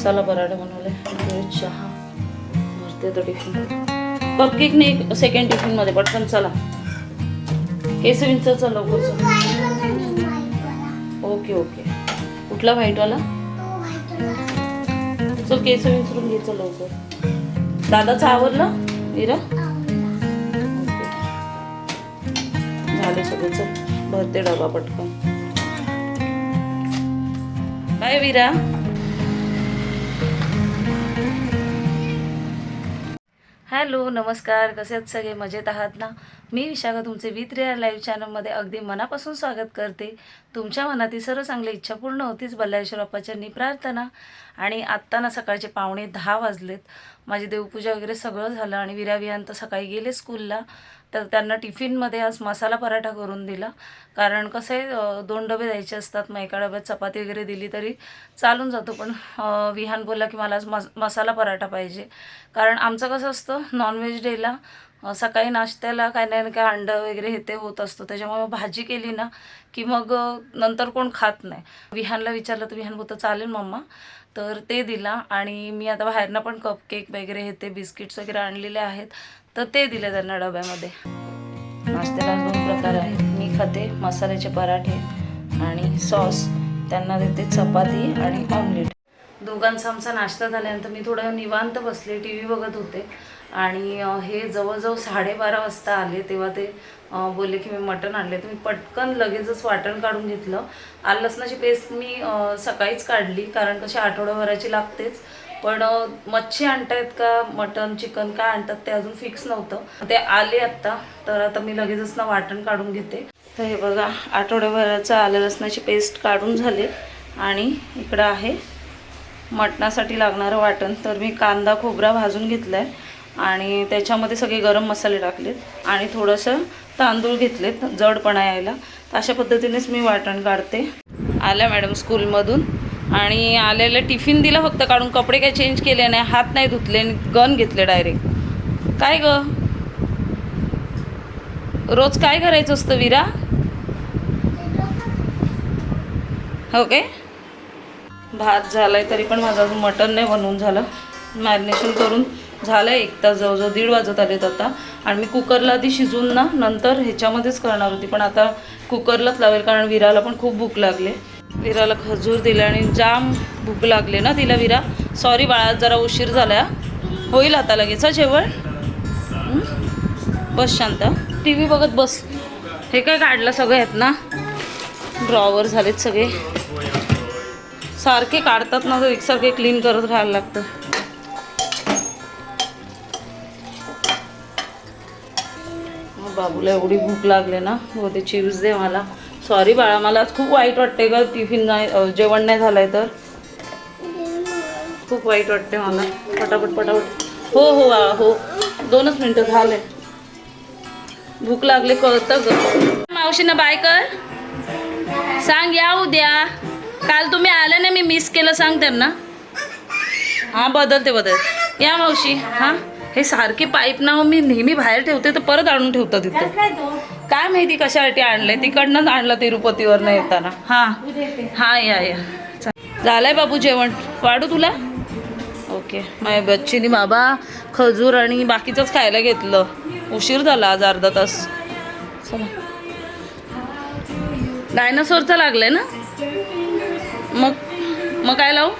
मसाला पराठा बनवले चहा. भरते तो टिफिन कपकेक नाही सेकंड टिफिनमध्ये पटकन चला. केसवींचं चल लवकर ओके ओके कुठला व्हाईटवाला? चल केस विंचरून घे चल लवकर. दादाचं आवरलं? विरा ओके झाले सगळे चल. भरते डबा पटकन. बाय विरा. हॅलो नमस्कार. कसे आहेत सगळे? मजेत आहात ना? मी विशाखा तुमचे विथ रिअर लाईव्ह चॅनलमध्ये अगदी मनापासून स्वागत करते. तुमच्या मनातील सर्व चांगली इच्छा पूर्ण होतीच बल्लाश्वर बाप्पाच्यांनी प्रार्थना. आणि आत्ता ना सकाळचे पावणे दहा वाजलेत. माझी देवपूजा वगैरे सगळं झालं आणि विरा विहान तर सकाळी गेले स्कूलला. तर त्यांना टिफिनमध्ये आज मसाला पराठा करून दिला. कारण कसं आहे दोन डबे द्यायचे असतात. मग एका डब्यात चपाती वगैरे दिली तरी चालून जातो. पण विहान बोलला की मला आज मस मसाला पराठा पाहिजे. कारण आमचं कसं असतं नॉनव्हेज डेला सकाळी नाश्त्याला काय नाही ना काय अंडं वगैरे हे ते होत असतं. त्याच्यामुळे मग भाजी केली ना की मग नंतर कोण खात नाही. विहानला विचारलं तर विहान बोलतं चालेल मम्मा. तर ते दिला आणि मी आता बाहेरनं पण कप केक वगैरे हे ते बिस्किट्स वगैरे आणलेले आहेत तर ते दिले त्यांना डब्यामध्ये. नाश्त्याला दोन प्रकार आहेत. मी खाते मसाल्याचे पराठे आणि सॉस त्यांना देते चपाती आणि ऑमलेट दोघांचा आमचा नाश्ता झाल्यानंतर मी थोडं निवांत बसले. टी व्ही बघत होते. आणि हे जवळजवळ साडेबारा वाजता आले तेव्हा ते बोलले की मी मटण आणले. तर मी पटकन लगेचच वाटण काढून घेतलं. आलं लसणाची पेस्ट मी सकाळीच काढली कारण कशी आठवड्याभराची लागतेच. पण मच्छी आणतायत का मटन चिकन काय आणतात ते अजून फिक्स नव्हतं. ते आले आत्ता तर आता मी लगेचच ना वाटण काढून घेते. तर हे बघा आठवड्याभराचं आलं लसणाची पेस्ट काढून झाले. आणि इकडं आहे मटणासाठी लागणारं वाटण. तर मी कांदा खोबरा भाजून घेतला आहे आणि त्याच्यामध्ये सगळे गरम मसाले टाकलेत आणि थोडंसं तांदूळ घेतलेत जडपणा यायला. तर अशा पद्धतीनेच मी वाटण काढते. आल्या मॅडम स्कूलमधून. आणि आलेलं टिफिन दिला फक्त काढून कपडे काय चेंज केले नाही हात नाही धुतले आणि गन घेतले डायरेक्ट काय ग? रोज काय करायचं असतं विरा? हो काय? भात झालाय तरी पण माझं अजून मटण नाही बनवून झालं. मॅरिनेशन करून झालं एक तास जवळजवळ दीड वाजत आलेत आता. आणि मी कुकरला आधी शिजवून ना नंतर ह्याच्यामध्येच करणार होती. पण आता कुकरलाच लावेल कारण विराला पण खूप भूक लागले. विराला खजूर दिला आणि जाम भूक लागले ना तिला विरा. सॉरी बाळा जरा उशीर झाला होईल आता लगेच हा जेवण? बस शांत. टी व्ही बघत बस. हे काय काढलं सगळं आहेत ना? ड्रॉवर झालेत सगळे. सारखे काढतात ना तर एकसारखे क्लीन करत राहायला लागतं. बाबूला एवढी भूक लागले ना हो ते चिप्स दे मला. सॉरी बाळा मला आज खूप वाईट वाटते ग टिफिन नाही जेवण नाही झालंय तर. खूप वाईट वाटते मला. पटापट पटापट. हो हो बाळा हो. दोनच मिनटं झाले. भूक लागले कळतं ग. मावशीनं बाय कर. सांग या उद्या. काल तुम्ही आले ना मी मिस केलं सांग त्यांना. हां बदलते बदल. या मावशी हां. हे सारखे पाईप ना मी नेहमी बाहेर ठेवते तर परत आणून ठेवतं तिथं काय माहिती कशासाठी आणलंय? तिकडनंच आणलं तिरुपतीवर न येताना. हां. हां या या. झालंय बाबू जेवण? वाढू तुला? ओके. माझ्या बच्चीनी बाबा खजूर आणि बाकीचंच खायला घेतलं. उशीर झाला आज अर्धा तास. डायनासोरचा लागलाय ना? मग मग काय लावू?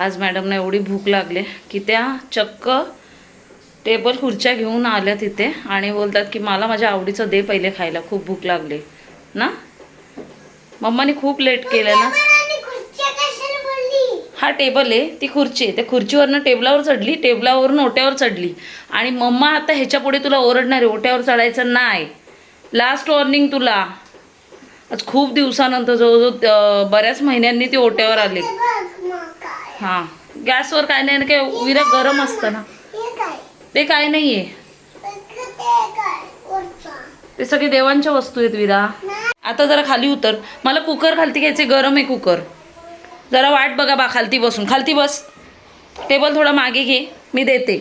आज मॅडमना एवढी भूक लागली की त्या चक्क टेबल खुर्च्या घेऊन आल्या तिथे आणि बोलतात की मला माझ्या आवडीचं दे पहिले खायला खूप भूक लागली. ना? मम्माने खूप लेट केलं ना. हा टेबल आहे ती खुर्ची आहे. त्या खुर्चीवरनं टेबलावर चढली टेबलावरून ओट्यावर चढली. आणि मम्मा आता ह्याच्या पुढे तुला ओरडणार आहे ओट्यावर चढायचं नाही. लास्ट वॉर्निंग तुला. आज खूप दिवसानंतर जवळजवळ बऱ्याच महिन्यांनी ती ओट्यावर आली. हां. गॅसवर काय नाही ना काय विरा गरम असतं ना. ते काय नाही आहे ते सगळे देवांच्या वस्तू आहेत विरा. आता जरा खाली उतर. मला कुकर खालती घ्यायचे गरम आहे कुकर जरा वाट बघा बा खालती बसून. खालती बस. टेबल थोडा मागे घे. मी देते.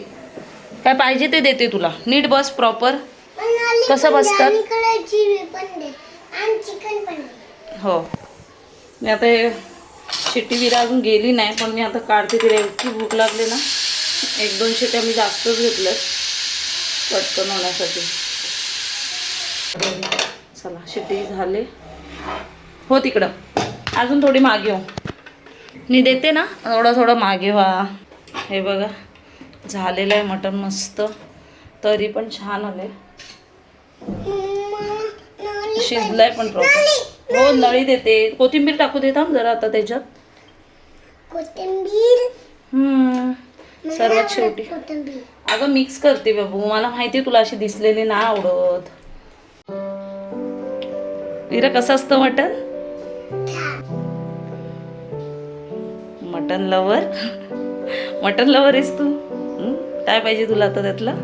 काय पाहिजे ते देते तुला. नीट बस प्रॉपर कसं बसतात? दे. हो. मी आता हे शिटी विरा अजून गेली नाही पण मी आता काढते तिला. इतकी भूक लागली ना एक दोन शिट्या मी जास्तच घेतल्यात पटकन होण्यासाठी. चला शिटी झाले. हो तिकडं. अजून थोडी मागे हो. मी देते ना थोडं थोडं मागे व्हा. हे बघा झालेलं आहे मटण मस्त. तरी पण छान आले शिजलाय पण प्रॉपर हो नळी देते. कोथिंबीर टाकू देता जरा आता त्याच्यात. कोथिंबीर. हम्म सर्वात शेवटी. कोथिंबीर? अगं मिक्स करते बाबू. मला माहिती तुला अशी दिसलेली ना आवडत. विरा कसं असतं मटण? मटन लवर मटन लवर आहेस तू? काय पाहिजे तुला आता त्यातलं?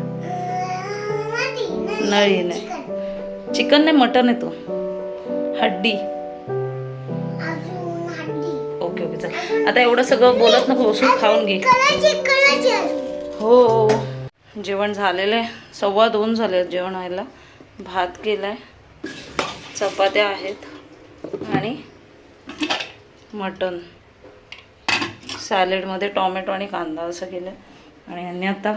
नळी नाही चिकन. नाही मटन आहे तो. हड्डी. आता एवढं सगळं बोलत नको बसून खाऊन घे. अजून हो जेवण झालेलं आहे. सव्वा दोन झाले जेवण व्हायला. भात केला आहे चपात्या आहेत. आणि मटन सॅलेडमध्ये टॉमॅटो आणि कांदा असं केलं आणि यांनी आता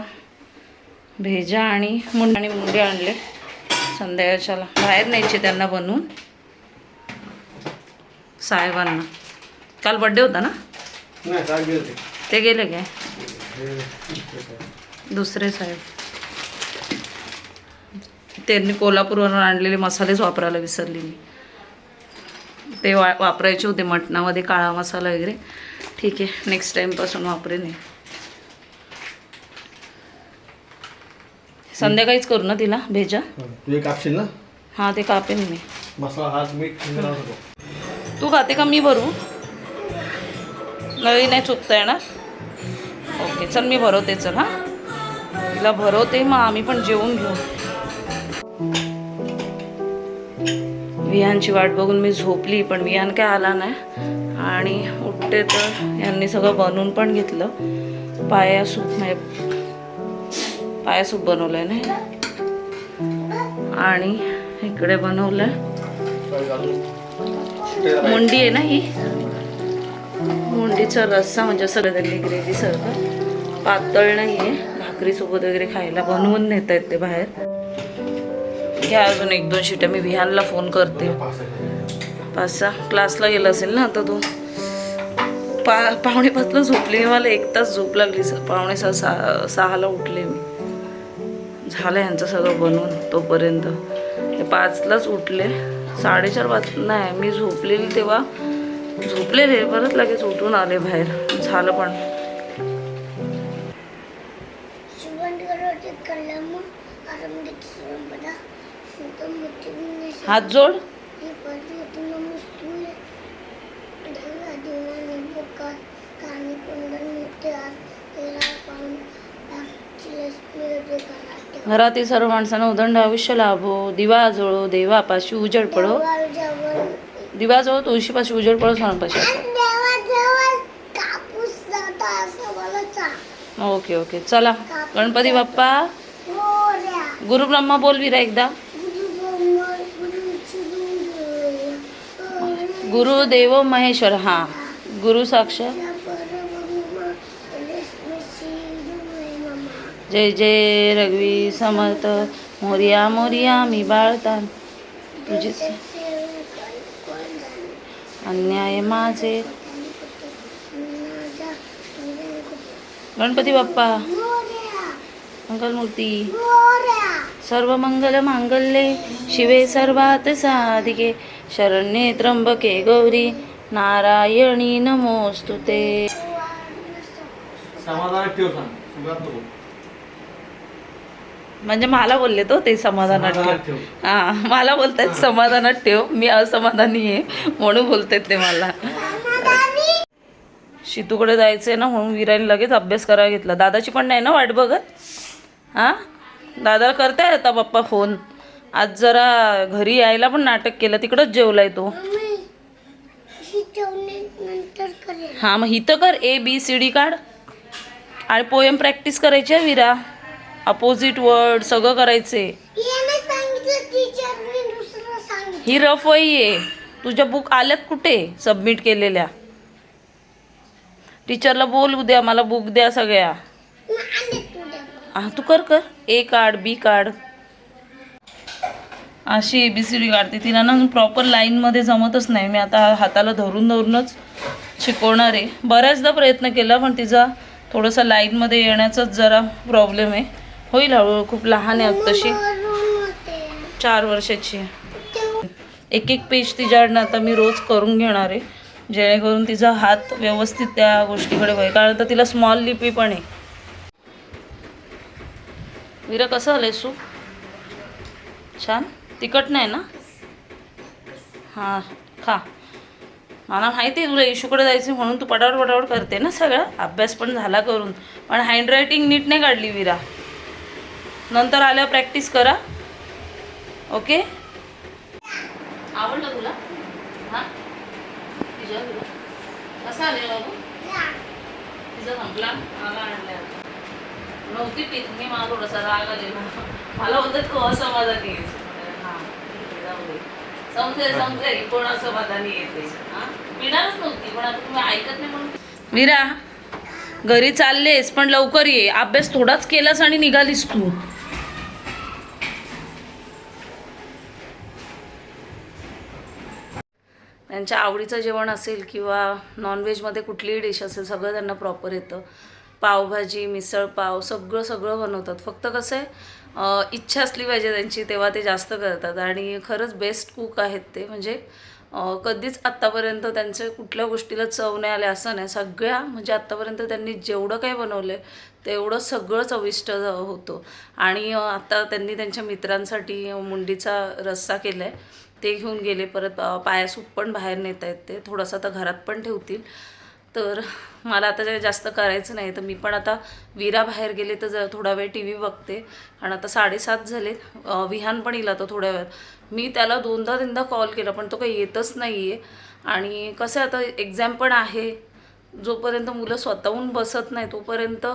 भेजा आणि मुंड आणि मुंडे आणले संध्याकाळच्याला. बाहेर न्यायचे त्यांना बनवून. साहेबांना. काल बड्डे होता ना? ते? गेले काय? दुसरे साहेब. त्यांनी कोल्हापूरवरून आणलेले मसालेच वापरायला विसरली मी. ते वा वापरायचे होते मटणामध्ये काळा मसाला वगैरे. ठीक आहे नेक्स्ट टाईमपासून वापरेन हे. संध्याकाळीच करू ना तिला भेजा? कापशील ना? हां ते कापेन मी. मसाला हात मीठ तू खाते का? मी भरू. नळी नाही चुकता येणार ओके चल मी भरवते चल हां. तिला भरवते मग आम्ही पण जेवून घेऊ. विहानची वाट बघून मी झोपली पण विहान काय आला नाही. आणि उठते तर यांनी सगळं बनवून पण घेतलं. पाया सूप नाही पाया सूप बनवलं आहे नाही. आणि इकडे बनवलं आहे मुंडी आहे ना ही? मुंडीचा रस्सा म्हणजे सगळं त्यांनी ग्रेव्ही सारखं. पातळ नाही आहे भाकरीसोबत वगैरे खायला बनवून नेता ते बाहेर. घ्या अजून एक दोन शिट्या मी विहानला फोन करते. पाच सहा क्लासला गेला असेल ना आता तू. पा पाहुणेपासून पाचला झोपली मला एक तास झोप लागली. सर पाहुणे सहा सहा सहाला उठले मी. झालं यांचं सगळं बनवून तोपर्यंत. पाचलाच उठले. साडेचार वाज नाही मी झोपलेली तेव्हा झोपलेले परत लगेच उठून आले बाहेर. झालं पण. हात जोड. घरातील सर्व माणसांना उदंड आयुष्य लाभो दिवा जोळो देवापाशी उजड पडो. देवाजवळ दिवा जवळ तुळशीपाशी उजड पडो सोनपाशी असं ओके ओके. चला. गणपती बाप्पा. गुरु ब्रह्मा बोल विरा एकदा. गुरु देव महेश्वर हा. गुरु साक्षात जय जय रघवी समर्थ. मोरिया मोरिया मी बाळतान. तुझे अन्याय माझे. गणपती बाप्पा. मंगलमूर्ती. सर्व मंगल मांगल्ये. शिवे सर्वात साधिके. शरण्ये त्र्यंबके गौरी. नारायणी नमोस्तुते. समाधान ठेव सांग. सुगात म्हणजे मला बोलले तो ते समाधानात ठेव. हा मला बोलतायत समाधानात ठेव. मी असमाधानी आहे म्हणून बोलतायत ते मला. शितूकडे जायचंय ना म्हणून विराने लगेच अभ्यास करायला घेतला. दादाची पण नाही ना वाट बघत? हां? दादाला करताय आता पप्पा फोन. आज जरा घरी यायला पण नाटक केलं. तिकडंच जेवलाय तो. हां मग इथं कर ए बी सी डी काढ. आणि पोएम प्रॅक्टिस करायची आहे विरा. अपोजिट वर्ड सगळं करायचे. ही रफ वही आहे तुझ्या बुक आल्यात कुठे? सबमिट केलेल्या. टीचरला बोल उद्या मला बुक द्या सगळ्या. हा तू कर कर. ए काढ बी काढ अशी ए बी सी डी काढते. तिला ना प्रॉपर लाईनमध्ये जमतच नाही. मी आता हाताला धरून धरूनच शिकवणार आहे. बऱ्याचदा प्रयत्न केला पण तिचा थोडंसं लाईनमध्ये येण्याचाच जरा प्रॉब्लेम आहे. होईल हळूहळू खूप लहान आहे तशी. चार वर्षाची एक एक पेज तिच्याकडनं आता मी रोज करून घेणार आहे. जेणेकरून तिचा हात व्यवस्थित त्या गोष्टीकडे होईल कारण तर तिला स्मॉल लिपी पण आहे. विरा कसं आलंय सूप छान? तिखट नाही ना? हां खा. मला माहिती आहे तुला इशूकडे जायचं म्हणून तू पटावट पटावट करते ना सगळं. अभ्यास पण झाला करून. पण हँडरायटिंग नीट नाही काढली विरा. नंतर आल्यावर प्रॅक्टिस करा. ओके आवडलं तुला? हां? तुझ्या तुला कसं आले बाबू? तिचा संपला. आला आणल्या. नव्हती पीत. मी मला थोडासा राग आलेला. मला बोलतात को असमाधानी आहेस. हां जाऊ समजेल समजेल. कोण असमाधानी येते हां? पिणारच नव्हती पण आता तुम्ही ऐकत नाही म्हणून. मीरा घरी चाललेस पण लवकर ये. अभ्यास थोडाच केलास आणि निघालीस तू. त्यांच्या आवडीचं जेवण असेल किंवा नॉनव्हेजमध्ये कुठलीही डिश असेल सगळं त्यांना प्रॉपर येतं. पावभाजी मिसळपाव सगळं सगळं बनवतात. फक्त कसं आहे इच्छा असली पाहिजे त्यांची तेव्हा ते जास्त करतात. आणि खरंच बेस्ट कुक आहेत ते. म्हणजे कधीच आत्तापर्यंत त्यांचे कुठल्या गोष्टीला चव नाही आले असं नाही. सगळ्या म्हणजे आत्तापर्यंत त्यांनी जेवढं काही बनवलं आहे तेवढं सगळं चविष्ट होतं. आणि आत्ता त्यांनी त्यांच्या मित्रांसाठी मुंडीचा रस्सा केला आहे ते घेऊन गेले. परत पायासूप पण बाहेर नेत आहेत ते. थोडंसं आता घरात पण ठेवतील. तर मला आता जे जास्त करायचं नाही. तर मी पण आता विरा बाहेर गेले तर जर थोडा वेळ टी व्ही बघते. कारण आता साडेसात झाले विहान पण येईल आता थोड्या वेळात. मी त्याला दोनदा तीनदा कॉल केला पण तो काही येतच नाही आहे आणि कसं आहे आता एक्झाम पण आहे. जोपर्यंत मुलं स्वतःहून बसत नाही तोपर्यंत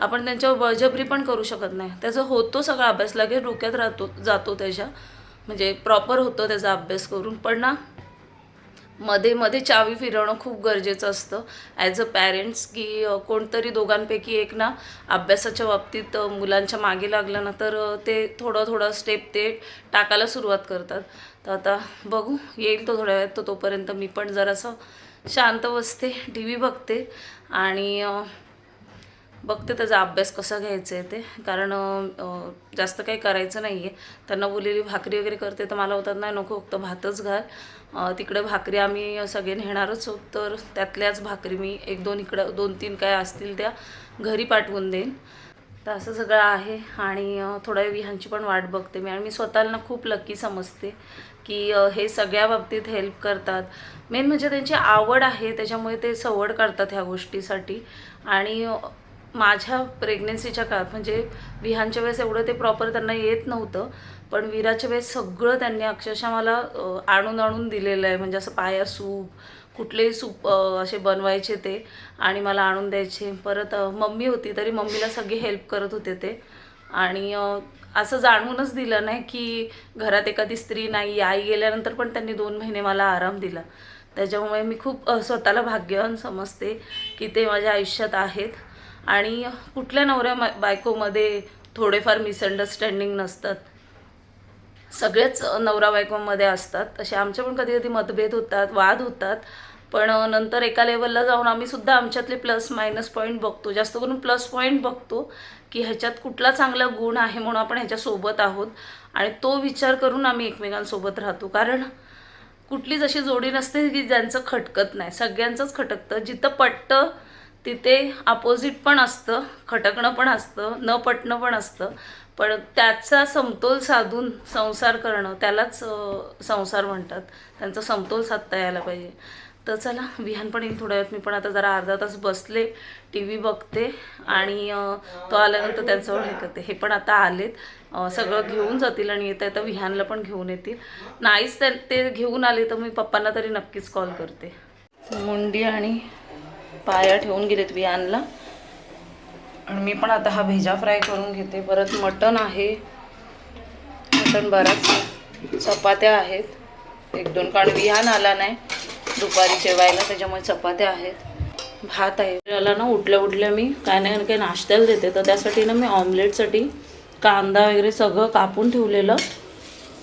आपण त्यांच्यावर बळजबरी पण करू शकत नाही. त्याचा होतो सगळा अभ्यास. लगेच डोक्यात राहतो जातो त्याच्या. म्हणजे प्रॉपर होतं त्याचा अभ्यास करून. पण ना मध्ये मध्ये चावी फिरवणं खूप गरजेचं असतं. ॲज अ पॅरेंट्स की कोणतरी दोघांपैकी एक ना अभ्यासाच्या बाबतीत मुलांच्या मागे लागलं ना तर ते थोडं थोडं स्टेप ते टाकायला सुरुवात करतात. तर आता बघू येईल तो थोड्या वेळात तो तोपर्यंत मी पण जरासं शांत बसते टी व्ही बघते. आणि बघते त्याचा अभ्यास कसा घ्यायचा आहे ते. कारण जास्त काही करायचं नाही आहे त्यांना बोललेली भाकरी वगैरे करते तर मला होतात नाही नको फक्त भातच घाल. तिकडे भाकरी आम्ही सगळे नेणारच होत तर त्यातल्याच भाकरी मी एक दोन इकडं दोन तीन काय असतील त्या घरी पाठवून देईन. तर असं सगळं आहे. आणि थोड्या ह्यांची विहांची पण वाट बघते मी. आणि मी स्वतःला खूप लकी समजते की हे सगळ्या बाबतीत हेल्प करतात. मेन म्हणजे त्यांची आवड आहे. त्याच्यामुळे ते सवड करतात ह्या गोष्टीसाठी. आणि माझ्या प्रेग्नेन्सीच्या काळात म्हणजे विहानच्या वेळेस एवढं ते प्रॉपर त्यांना येत नव्हतं पण विराच्या वेळेस सगळं त्यांनी अक्षरशः मला आणून आणून दिलेलं आहे. म्हणजे असं पाया सूप कुठलेही सूप असे बनवायचे ते आणि मला आणून द्यायचे. परत मम्मी होती तरी मम्मीला सगळी हेल्प करत होते ते. आणि असं जाणवूनच दिलं नाही की घरात एखादी स्त्री नाही आई गेल्यानंतर पण त्यांनी दोन महिने मला आराम दिला. त्याच्यामुळे मी खूप स्वतःला भाग्यवान समजते की ते माझ्या आयुष्यात आहेत. आणि कुठल्या नवऱ्या बायकोमध्ये थोडेफार मिसअंडरस्टँडिंग नसतात. सगळेच नवरा बायकोमध्ये असतात. तसे आमचे पण कधी कधी मतभेद होतात वाद होतात. पण नंतर एका लेवलला जाऊन आम्ही सुद्धा आमच्यातले प्लस मायनस पॉईंट बघतो. जास्त करून प्लस पॉईंट बघतो की ह्याच्यात कुठला चांगला गुण आहे म्हणून आपण ह्याच्यासोबत आहोत. आणि तो विचार करून आम्ही एकमेकांसोबत राहतो. कारण कुठलीच अशी जोडी नसते की ज्यांचं खटकत नाही. सगळ्यांचंच खटकतं. जिथं पटतं तिथे अपोजिट पण असतं खटकणं पण असतं न पटणं पण असतं. पण त्याचा समतोल साधून संसार करणं त्यालाच संसार म्हणतात. त्यांचा समतोल साधता यायला पाहिजे. तर चला विहान पण येईल थोड्या वेळात. मी पण आता जरा अर्धा तास बसले टी व्ही बघते आणि तो आल्यानंतर त्यांच्यावर हे करते. हे पण आता आलेत. सगळं घेऊन जातील आणि येता येता विहानला पण घेऊन येतील. नाहीच ते घेऊन आले तर मी पप्पांना तरी नक्कीच कॉल करते. मुंडी आणि पाया ठेवून गेलेत विहानला आणि मी पण आता हा भेजा फ्राय करून घेते. परत मटण आहे. मटण बराच चपात्या आहेत. एक दोन कारण विहान आला नाही. दुपारी जेवायला त्याच्यामुळे चपात्या आहेत. भात आहे. आला ना उठल्या उठल्या मी काय नाही काही नाश्त्याला देते. तर त्यासाठी ना मी ऑमलेटसाठी कांदा वगैरे सगळं कापून ठेवलेलं.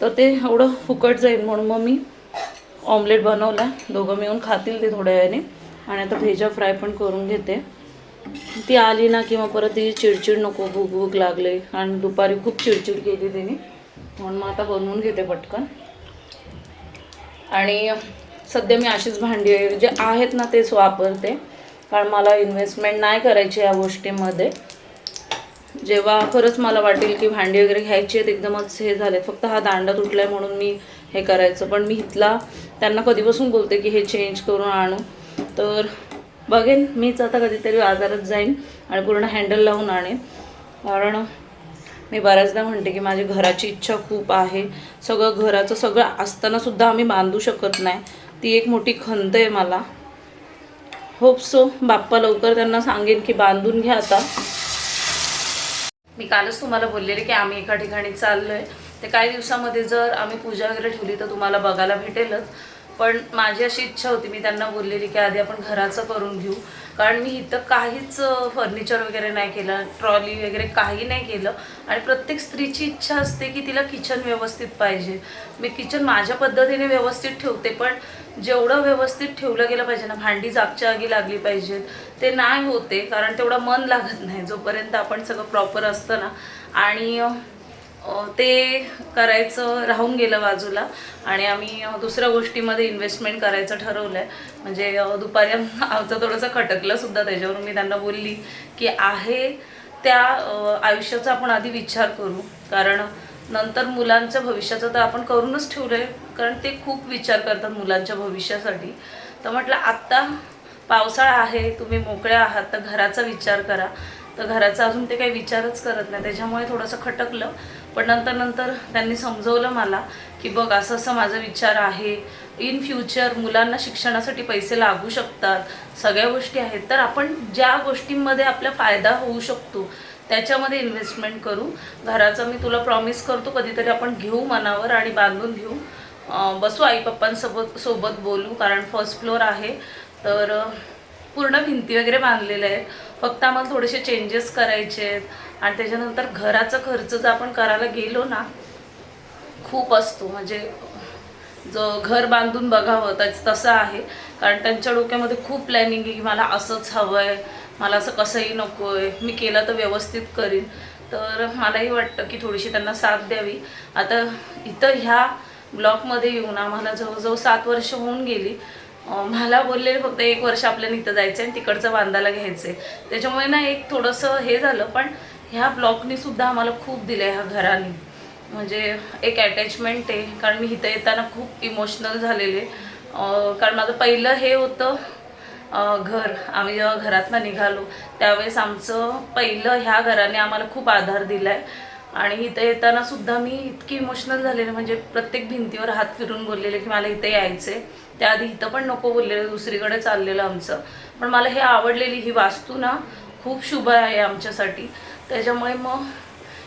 तर ते एवढं फुकट जाईल म्हणून मग मी ऑमलेट बनवला. दोघं मिळून खातील ते थोड्या वेळाने. आणि आता भेजा फ्राय पण करून घेते. ती आली ना किंवा परत ती चिडचिड नको भूक भूक लागले. आणि दुपारी खूप चिडचिड केली तिने. म्हणून मग आता बनवून घेते पटकन. आणि सध्या मी अशीच भांडी जे आहेत ना तेच वापरते. कारण मला इन्व्हेस्टमेंट नाही करायची या गोष्टीमध्ये. जेव्हा खरंच मला वाटेल की भांडी वगैरे घ्यायची आहेत एकदमच हे झाले. फक्त हा दांडा तुटलाय म्हणून मी हे करायचं. पण मी इथला त्यांना कधीपासून बोलते की हे चेंज करून आणू. तर बघेन मीच आता कधीतरी बाजारात जाईन आणि पूर्ण हँडल लावून आणेन. कारण मी बऱ्याचदा म्हणते की माझी घराची इच्छा खूप आहे. सगळं घराचं सगळं असताना सुद्धा आम्ही बांधू शकत नाही. ती एक मोठी खंत आहे मला. होप सो बाप्पा लवकर त्यांना सांगेन की बांधून घ्या आता. मी कालच तुम्हाला बोललेले की आम्ही एका ठिकाणी चाललो आहे ते काही दिवसामध्ये जर आम्ही पूजा वगैरे ठेवली तर तुम्हाला बघायला भेटेलच. पण माझी अशी इच्छा होती मी त्यांना बोललेली की आधी आपण घराचं करून घेऊ. कारण मी इथं काहीच फर्निचर वगैरे नाही केलं ट्रॉली वगैरे काही नाही केलं. आणि प्रत्येक स्त्रीची इच्छा असते की तिला किचन व्यवस्थित पाहिजे. मी किचन माझ्या पद्धतीने व्यवस्थित ठेवते पण जेवढं व्यवस्थित ठेवलं गेलं पाहिजे ना भांडी जागच्या आगी लागली पाहिजेत. ते नाही होते कारण तेवढं मन लागत नाही. जोपर्यंत आपण सगळं प्रॉपर असतं ना. आणि ते करायचं राहून गेलं बाजूला आणि आम्ही दुसऱ्या गोष्टीमध्ये इन्व्हेस्टमेंट करायचं ठरवलं आहे म्हणजे दुपारी आमचं थोडंसं खटकलंसुद्धा त्याच्यावरून मी त्यांना बोलली की आहे त्या आयुष्याचा आपण आधी विचार करू. कारण नंतर मुलांच्या भविष्याचं तर आपण करूनच ठेवलं आहे कारण ते खूप विचार करतात मुलांच्या भविष्यासाठी. तर म्हटलं आत्ता पावसाळा आहे तुम्ही मोकळ्या आहात तर घराचा विचार करा. तर घराचा अजून ते काही विचारच करत नाही. त्याच्यामुळे थोडंसं खटकलं. पण नंतर नंतर त्यांनी समजवलं मला की बघ असं असं माझा विचार आहे. इन फ्युचर मुलांना शिक्षणासाठी पैसे लागू शकतात. सगळ्या गोष्टी आहेत. तर आपण ज्या गोष्टींमध्ये आपला फायदा होऊ शकतो त्याच्यामध्ये इन्व्हेस्टमेंट करू. घराचं मी तुला प्रॉमिस करतो कधीतरी आपण घेऊ मनावर आणि बांधून घेऊ. बसू आई पप्पांसोबत सोबत बोलू कारण फर्स्ट फ्लोअर आहे. तर पूर्ण भिंती वगैरे बांधलेल्या आहेत. फक्त आम्हाला थोडेसे चेंजेस करायचे आहेत आणि त्याच्यानंतर घराचा खर्च जर आपण करायला गेलो ना खूप असतो. म्हणजे जो घर बांधून बघावं त्याच तसं आहे. कारण त्यांच्या डोक्यामध्ये खूप प्लॅनिंग आहे की मला असंच हवं आहे मला असं कसंही नको आहे मी केलं तर व्यवस्थित करीन. तर मलाही वाटतं की थोडीशी त्यांना साथ द्यावी. आता इथं ह्या ब्लॉकमध्ये येऊन आम्हाला जवळजवळ सात वर्ष होऊन गेली. मला बोललेले फक्त एक वर्ष आपल्याला इथं जायचं आहे आणि तिकडचं बांधायला घ्यायचं आहे त्याच्यामुळे ना एक थोडंसं हे झालं पण ह्या ब्लॉकनी सुद्धा आम्हाला खूप दिलं आहे ह्या घराने. म्हणजे एक अटॅचमेंट आहे कारण मी इथं येताना खूप इमोशनल झालेले. कारण माझं पहिलं हे होतं घर. आम्ही जेव्हा घरातनं निघालो त्यावेळेस आमचं पहिलं ह्या घराने आम्हाला खूप आधार दिला आहे आणि इथं येताना सुद्धा मी इतकी इमोशनल झालेले म्हणजे प्रत्येक भिंतीवर हात फिरून बोललेले की मला इथे यायचं आहे त्याआधी इथं पण नको बोललेलं दुसरीकडे चाललेलं आमचं. पण मला हे आवडलेली ही वास्तू ना खूप शुभ आहे आमच्यासाठी. त्याच्यामुळे मग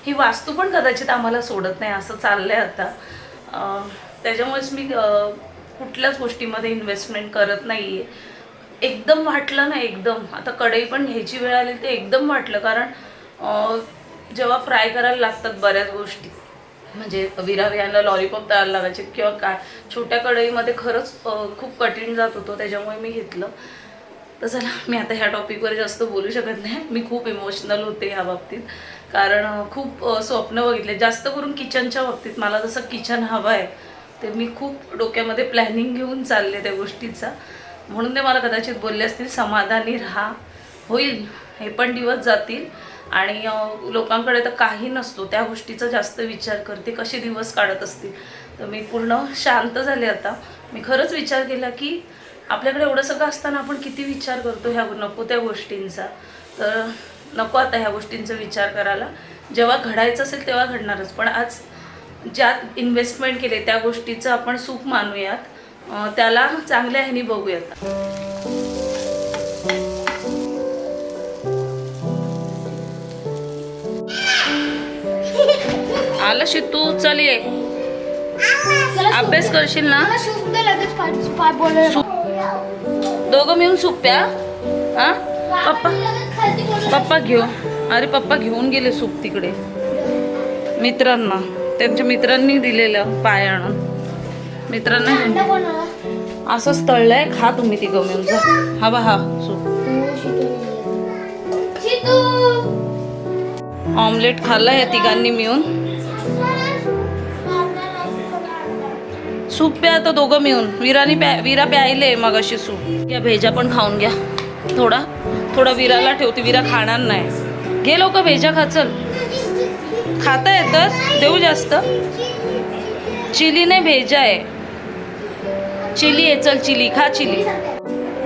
ही वास्तू पण कदाचित आम्हाला सोडत नाही असं चाललं आहे आता त्याच्यामुळेच मी कुठल्याच गोष्टीमध्ये इन्व्हेस्टमेंट करत नाही आहे एकदम वाटलं ना एकदम. आता कढई पण घ्यायची वेळ आली ते एकदम वाटलं. कारण जेव्हा फ्राय करायला लागतात बऱ्याच गोष्टी. म्हणजे विरावियांना लॉलीपॉप तयार लागायचे किंवा काय. छोट्या कढईमध्ये खरंच खूप कठीण जात होतो त्याच्यामुळे मी घेतलं. तर चला मी आता ह्या टॉपिकवर जास्त बोलू शकत नाही. मी खूप इमोशनल होते ह्या बाबतीत. कारण खूप स्वप्न बघितले. जास्त करून किचनच्या बाबतीत. मला जसं किचन हवं आहे ते मी खूप डोक्यामध्ये प्लॅनिंग घेऊन चालले त्या गोष्टीचा. म्हणून ते मला कदाचित बोलले असतील समाधानी राहा. होईल. हे पण दिवस जातील. आणि लोकांकडे तर काही नसतो. त्या गोष्टीचा जास्त विचार करते कसे दिवस काढत असतील. तर मी पूर्ण शांत झाले आता. मी खरंच विचार केला की आपल्याकडे एवढं सगळं असताना आपण किती विचार करतो ह्या नको त्या गोष्टींचा. तर नको आता ह्या गोष्टींचा विचार करायला. जेव्हा घडायचं असेल तेव्हा घडणारच. पण आज ज्यात इन्व्हेस्टमेंट केले त्या गोष्टीचं आपण सुख मानूयात. त्याला चांगल्या ह्यानी बघूयात. आलं शितू चल ये. अभ्यास करशील ना? दोघं मिळून सूप प्या हा? पप्पा पप्पा घेऊ. अरे पप्पा घेऊन गेले सूप तिकडे. मित्रांना. त्यांच्या मित्रांनी दिलेलं पाय आणून. मित्रांना घेऊन असंच तळलंय. खा तुम्ही ती मिळून. जा. हा बा हा. सूप. ऑमलेट खाल्ला या तिघांनी मिळून. सूप प्या तर दोघं मिळून. विरानी प्या विरा प्यायले मग अशी सूप. या भेजा पण खाऊन घ्या. थोडा थोडा विराला ठेवते. विरा खाणार नाही. घे लोक भेजा खा चल. खाता येतच देऊ जास्त. चिली नाही भेजा आहे. चिली आहे चल चिली खा चिली.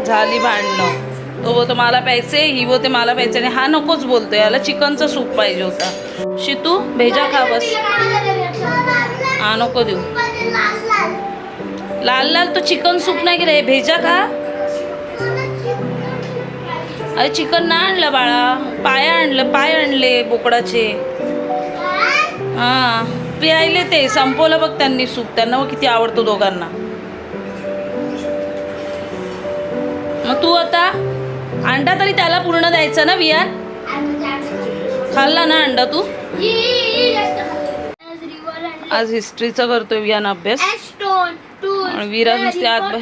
झाली भांडणं. तो बोलतो मला प्यायचे ही बोलते मला प्यायचे आणि हा नकोच बोलतो याला चिकनचा सूप पाहिजे होता. शितू भेजा खा बस. हा नको देऊ. लाल लाल तो चिकन सूप नाही गेलं हे भेजा का अरे चिकन ना आणलं बाळा. पाय आणलं पाय आणले बोकडाचे. हा प्यायले ते. संपवलं बघ त्यांनी सूप. त्यांना बघ किती आवडतो दोघांना. मग तू आता अंडा तरी त्याला पूर्ण द्यायचा ना वियान खाल्ला ना अंडा तू? आज हिस्ट्रीचा करतो विहान अभ्यास. विरा नुसते आत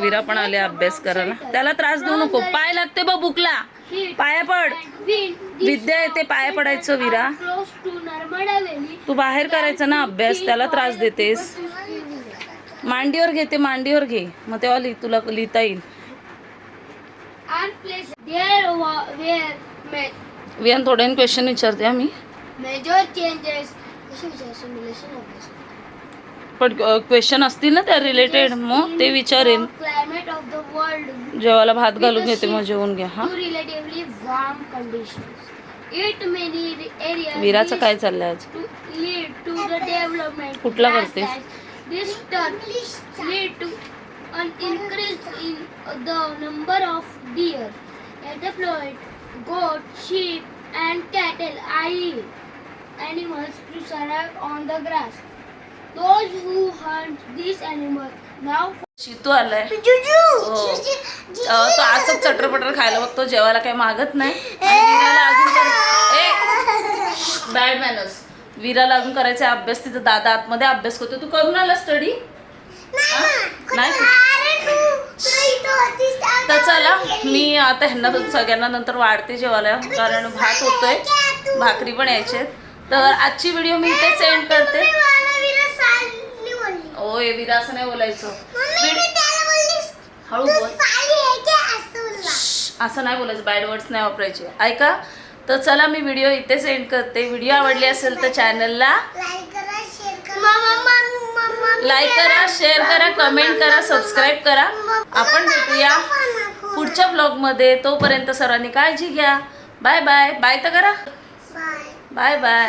विरा पण आले अभ्यास करायला. त्याला त्रास देऊ नको. पाय लागते बा बुकला. पाया पड. विद्या येते पाया पडायचं विरा. तू बाहेर करायचं ना अभ्यास त्याला त्रास देतेस. मांडीवर घे ते मांडीवर घे. मग तेव्हा तुला लिहिता येईल. and place there were met. We are पण क्वेश्चन uh, असतील ना त्या रिलेटेड मग ते विचारेन. क्लायमेट ऑफ द वर्ल्ड भात घालून घेते मग जेवून घ्या हा. Relatively warm condition it many area विराचं काय चाललंय आज? कुठला करते an increase in the number of deer, deployed goat, sheep, and cattle, i.e., animals to survive on the grass. Those who hunt these animals now Shitu आलाय हो. तो असंच चटरपटर खायला बघतो जेवायला काही मागत नाही अजून बॅड मॅनर्स विराला अजून करायचा अभ्यास तिचा दादा आतमध्ये अभ्यास करतो तू करून आला स्टडी नाही. तर चला मी आता ह्यांना सगळ्यांना नंतर वाढते जेवायला कारण भात होतोय. भाकरी पण यायचे. तर आजची व्हिडिओ मी इथे सेंड करते. ओय विरा असं नाही बोलायचं हळू बोल. असं नाही बोलायचं. बॅड वर्ड्स नाही वापरायचे. ऐका तर चला मी व्हिडिओ इथे सेंड करते. व्हिडिओ आवडली असेल तर चॅनलला लाईक करा शेअर करा कमेंट करा सबस्क्राईब करा. आपण भेटूया पुढच्या ब्लॉगमध्ये तोपर्यंत सर्वांनी काळजी घ्या. बाय बाय बाय तर करा बाय बाय